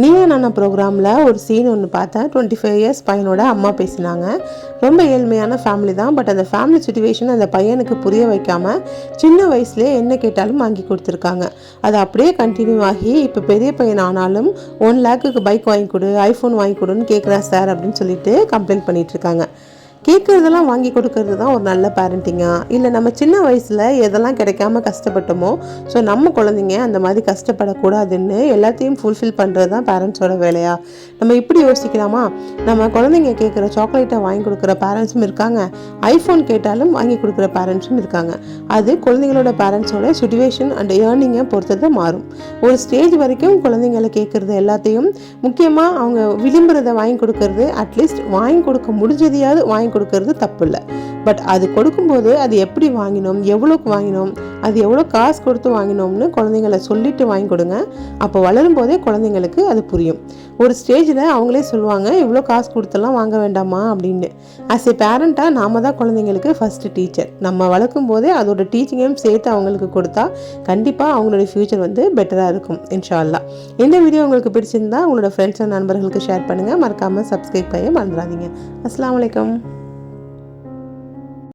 நீயா நானா ப்ரோக்ராமில் ஒரு சீன் ஒன்று பார்த்தேன். டுவெண்ட்டி ஃபைவ் இயர்ஸ் பையனோட அம்மா பேசினாங்க. ரொம்ப ஏழ்மையான ஃபேமிலி தான். பட் அந்த ஃபேமிலி சுச்சுவேஷன் அந்த பையனுக்கு புரிய வைக்காமல் சின்ன வயசுலேயே என்ன கேட்டாலும் வாங்கி கொடுத்துருக்காங்க. அது அப்படியே கண்டினியூ ஆகி இப்போ பெரிய பையன் ஆனாலும் ஒன் லேக்குக்கு பைக் வாங்கி கொடு ஐஃபோன் வாங்கி கொடுன்னு கேட்குறேன் சார் அப்படின்னு சொல்லிட்டு கம்ப்ளைண்ட் பண்ணிகிட்ருக்காங்க இருக்காங்க. கேட்குறதெல்லாம் வாங்கி கொடுக்கறது தான் ஒரு நல்ல பேரண்டிங்கா இல்லை நம்ம சின்ன வயசில் எதெல்லாம் கிடைக்காம கஷ்டப்பட்டோமோ? ஸோ நம்ம குழந்தைங்க அந்த மாதிரி கஷ்டப்படக்கூடாதுன்னு எல்லாத்தையும் ஃபுல்ஃபில் பண்ணுறது தான் பேரண்ட்ஸோட வேலையா? நம்ம இப்படி யோசிக்கலாமா? நம்ம குழந்தைங்க கேட்குற சாக்லேட்டை வாங்கி கொடுக்குற பேரண்ட்ஸும் இருக்காங்க. ஐஃபோன் கேட்டாலும் வாங்கி கொடுக்குற பேரண்ட்ஸும் இருக்காங்க. அது குழந்தைங்களோட பேரண்ட்ஸோட சுச்சுவேஷன் அண்ட் ஏர்னிங்கை பொறுத்தது மாறும். ஒரு ஸ்டேஜ் வரைக்கும் குழந்தைங்களை கேட்குறது எல்லாத்தையும் முக்கியமாக அவங்க விளிம்புறதை வாங்கி கொடுக்கறது அட்லீஸ்ட் வாங்கி கொடுக்க முடிஞ்சதையாவது வாங்கி கொடுக்கறது தப்பு இல்லை பட் அது கொடுக்கும்போது அது எப்படி வாங்கினோம் எவ்வளோக்கு வாங்கினோம் அது எவ்வளோ காசு கொடுத்து வாங்கினோம்னு குழந்தைங்கள சொல்லிட்டு வாங்கி கொடுங்க. அப்போ வளரும் போதே குழந்தைங்களுக்கு அது புரியும். ஒரு ஸ்டேஜில் அவங்களே சொல்லுவாங்க இவ்வளோ காசு கொடுத்தெல்லாம் வாங்க வேண்டாமா அப்படின்னு. ஆஸ் எ பேரண்ட்டாக நாம தான் குழந்தைங்களுக்கு ஃபஸ்ட்டு டீச்சர் நம்ம வளர்க்கும் போதே அதோட டீச்சிங்கையும் சேர்த்து அவங்களுக்கு கொடுத்தா கண்டிப்பாக அவங்களோட ஃப்யூச்சர் வந்து பெட்டராக இருக்கும் இன்ஷால்லா இந்த வீடியோ உங்களுக்கு பிடிச்சிருந்தா உங்களோட ஃப்ரெண்ட்ஸ் அண்ட் நண்பர்களுக்கு ஷேர் பண்ணுங்கள் மறக்காமல் சப்ஸ்கிரைப் பண்ணி மறந்துடாதீங்க. அஸ்லாம் வலைக்கம்